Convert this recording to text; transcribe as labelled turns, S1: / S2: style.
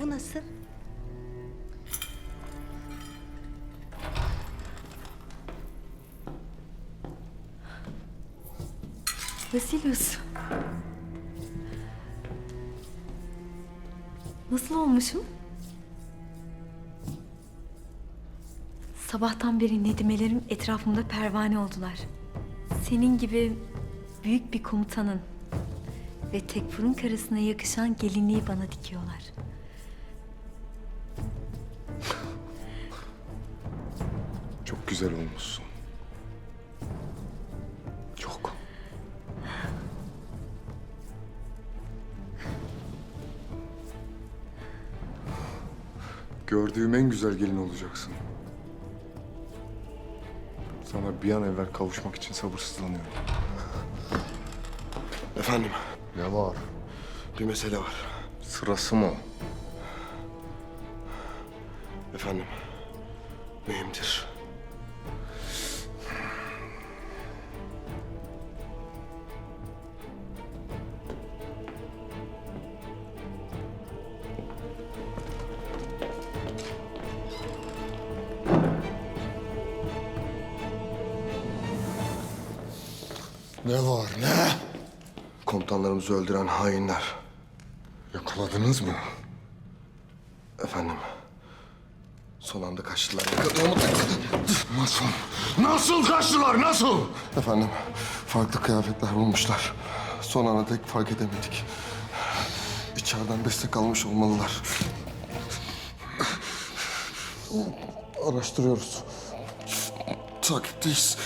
S1: Bu nasıl?
S2: Vasilius. Nasıl olmuşum? Sabahtan beri Nedimelerim etrafımda pervane oldular. Senin gibi büyük bir komutanın ve Tekfur'un karısına yakışan gelinliği bana dikiyorlar.
S3: Çok güzel olmuşsun. Çok. Gördüğüm en güzel gelin olacaksın. Sana bir an evvel kavuşmak için sabırsızlanıyorum.
S4: Efendim,
S3: Ne var?
S4: bir mesele var.
S3: Sırası mı?
S4: Efendim, mühimdir.
S3: Ne var ne?
S4: Komutanlarımızı öldüren hainler.
S3: Yakaladınız mı?
S4: Efendim, son anda kaçtılar. Yakaladığımı...
S3: Nasıl? Nasıl kaçtılar nasıl?
S4: Efendim, farklı kıyafetler bulmuşlar. Son ana tek fark edemedik. İçeriden destek almış olmalılar. Araştırıyoruz. Takipteyiz.